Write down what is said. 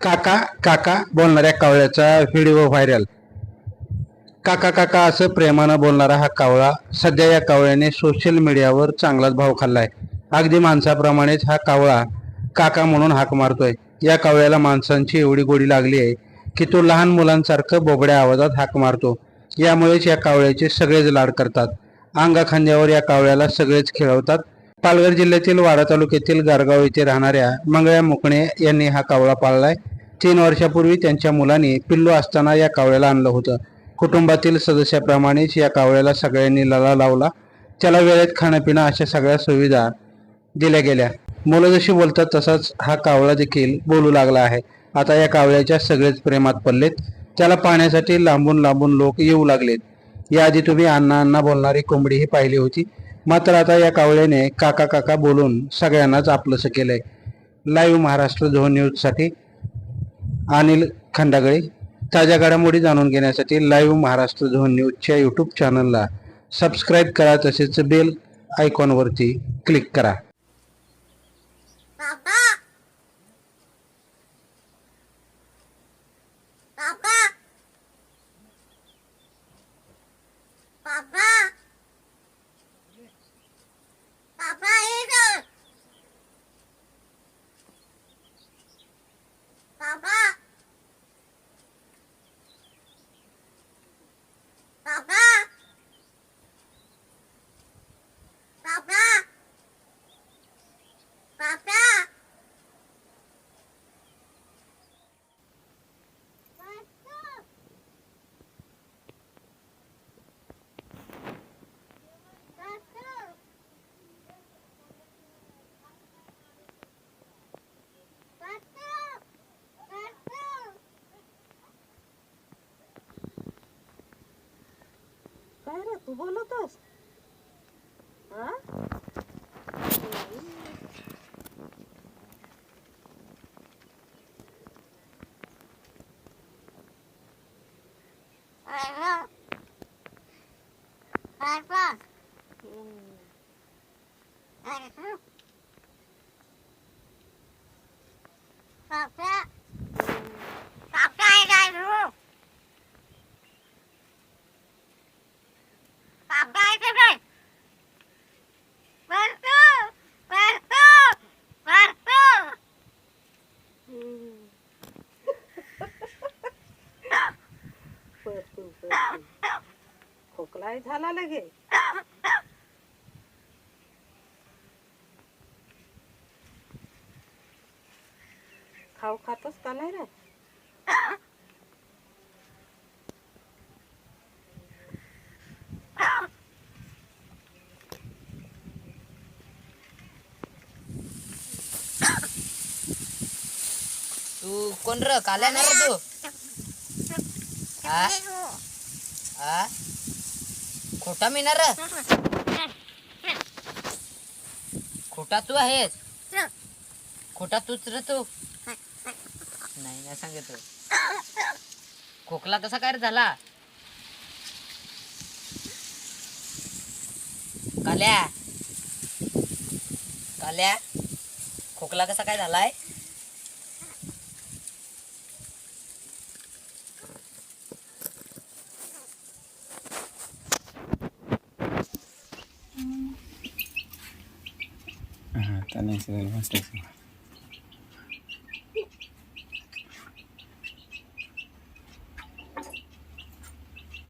काका काका बोलणाऱ्या कावळ्याचा व्हिडिओ व्हायरल काका काका असं प्रेमानं बोलणारा हा कावळा सध्या या कावळ्याने सोशल मीडियावर चांगलाच भाव खाल्लाय. अगदी माणसाप्रमाणेच हा कावळा काका म्हणून हाक मारतोय. या कावळ्याला माणसांची एवढी गोडी लागली आहे की तो लहान मुलांसारखं बोबड्या आवाजात हाक मारतो. यामुळेच या कावळ्याचे सगळेच लाड करतात. अंगा खांद्यावर या कावळ्याला सगळेच खेळवतात. पालघर जिल्ह्यातील वाडा तालुक्यातील गारगाव येथे राहणाऱ्या मंगळ्या मुकणे यांनी हा कावळा पाळलाय. तीन वर्षापूर्वी त्यांच्या मुलांनी पिल्लू असताना या कावळ्याला आणलं होतं. कुटुंबातील सदस्याप्रमाणेच या कावळ्याला सगळ्यांनी लळा लावला. त्याला वेळेत खाणं पिणं अशा सगळ्या सुविधा दिल्या गेल्या. मुलं जशी बोलतात तसाच हा कावळा देखील बोलू लागला आहे. आता या कावळ्याच्या सगळेच प्रेमात पडलेत. त्याला पाहण्यासाठी लांबून लांबून लोक येऊ लागलेत. याआधी तुम्ही अण्णा अण्णा बोलणारी कोंबडीही पाहिली होती. मात्र आता या कावळ्याने काका काका बोलून सगळ्यांनाच आपलंसं केलंय. लाईव्ह महाराष्ट्र झोन न्यूजसाठी अनिल खंडागळे ताज्या घडामोडी जाणून घेण्यासाठी लाईव्ह महाराष्ट्र झोन न्यूजच्या यूट्यूब चॅनलला सबस्क्राईब करा तसेच बेल आयकॉनवरती क्लिक करा. बाबा! बाबा! काय रे तू बोलतोस हा खोकलाही झाला लगे. खाऊ खातोस का नाही रे? तू कोण र? काल्या ना तू? हा? खोटा मी ना खोटा तू आहेस? खोटा तूच र तू. नाही नाही सांगतो खोकला कसा काय झाला? काल्या? काल्या खोकला कसा काय झालाय? También se ve más.